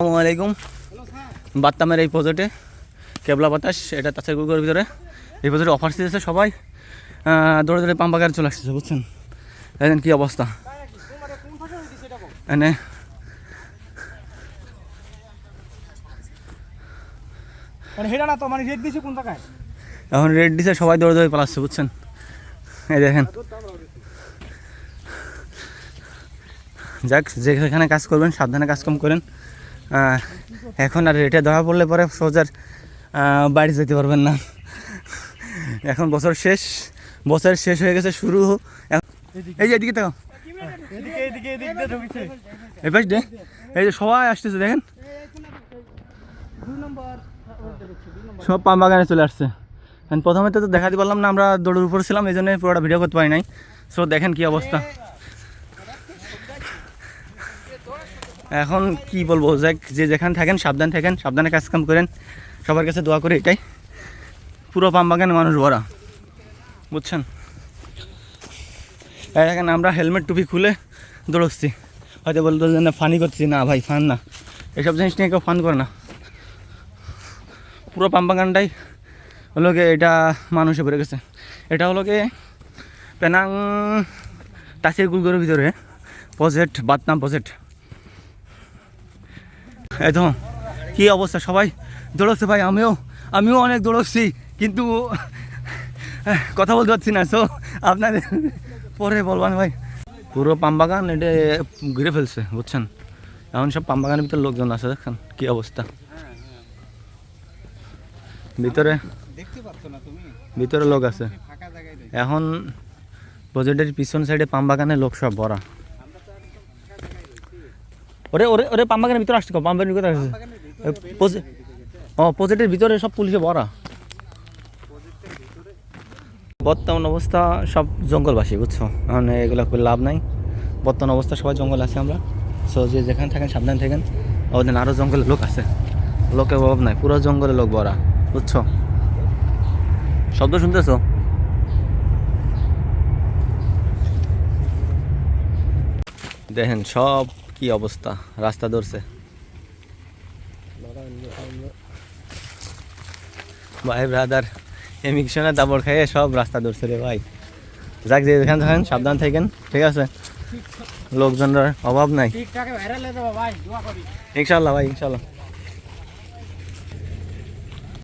আসসালামু আলাইকুম। বাত্তামের এই প্রজেক্টে কেবলা বাতাস এটা তাছের গুগলের ভিতরে। এই প্রজেক্টে অফার দিয়েছে সবাই। দৌড়ে দৌড়ে পাম্পাগারে চলে আসছে বুঝছেন? দেখেন কী অবস্থা? এনে মানে মানে এখন রেড দিছে সবাই দৌড়ে দৌড়ে পালাচ্ছে বুঝছেন? এই দেখেন। যাক যেখানে কাজ করবেন সাবধানে কাজ কম করেন। এখন আর রেটে ধরা পড়লে পরে সোজার বাড়ি যেতে পারবেন না। এখন বছর শেষ বছর শেষ হয়ে গেছে, শুরু। এই যে এদিকে ঢুকেছে এই যে সবাই আসতেছে, দেখেন। সব পাম বাগানে চলে আসছে। প্রথমে তো দেখাতে পারলাম না, আমরা দৌড়ের উপর ছিলাম, এই জন্য পুরোটা ভিডিও করতে পারি নাই। সো দেখেন কি অবস্থা। এখন কি বলব যে যেখানে থাকেন, সাবধান থাকেন, সাবধানে কাজ কাম করেন। সবার কাছে দোয়া করে এটাই। পুরো বাগানে মানুষ ভরা, বুঝছেন? এই দেখেন, আমরা হেলমেট টুপি খুলে দৌড়চ্ছি। হয়তো বলতো যে না ফানি করছি, না ভাই ফান না। এসব জিনিস নিয়ে কেউ ফান করে না। পুরো পাম্পাগানটাই হলো গিয়ে এটা মানুষে বেড়ে গেছে। এটা হলো গিয়ে পেনাং তাসির গুলগরের ভিতরে প্রজেক্ট বাদনাম প্রজেক্ট এই তো কী অবস্থা সবাই? দৌড়চ্ছে ভাই আমিও আমিও অনেক দৌড়চ্ছি কিন্তু কথা বলতে পারছি না। সো আপনাদের পরে বলবান ভাই। পুরো পামবাগান এটা ঘিরে ফেলছে বুঝছেন? এখন সব পামবাগানের ভিতরে লোকজন আছে দেখেন কি অবস্থা। ভিতরে দেখতে পাচ্ছ না ভিতরে লোক আছে। এখন প্রজেক্টের পিছন সাইডে পামবাগানে লোক সব ভরা। ওরে ওরে ওরে পামবাগানের ভিতরে আসছে পামবাগানের ভিতরে আসছে। ও প্রজেক্টের ভিতরে সব পুলিশে ভরা। বর্তমান অবস্থা সব জঙ্গলবাসী বুঝছ? মানে এগুলো করে লাভ নাই। বর্তমান অবস্থা সবাই জঙ্গল আছে আমরা। সো যে যেখানে থাকেন সাবধান থাকেন। ওদের আরও জঙ্গলে লোক আছে। লোকের অভাব নাই পুরো জঙ্গলে লোক ভরা বুঝছ? শব্দ শুনতেছো? দেখেন সব কি অবস্থা? রাস্তা ধরছে। ভাই ব্রাদার এমিগ্রেশনের দাবর খাইয়ে সব রাস্তা ধরছে রে ভাই। যাক যে যেখানে থাকেন সাবধান থাকেন ঠিক আছে? লোকজনের অভাব নাই। ইনশাল্লাহ ভাই ইনশাল্লাহ।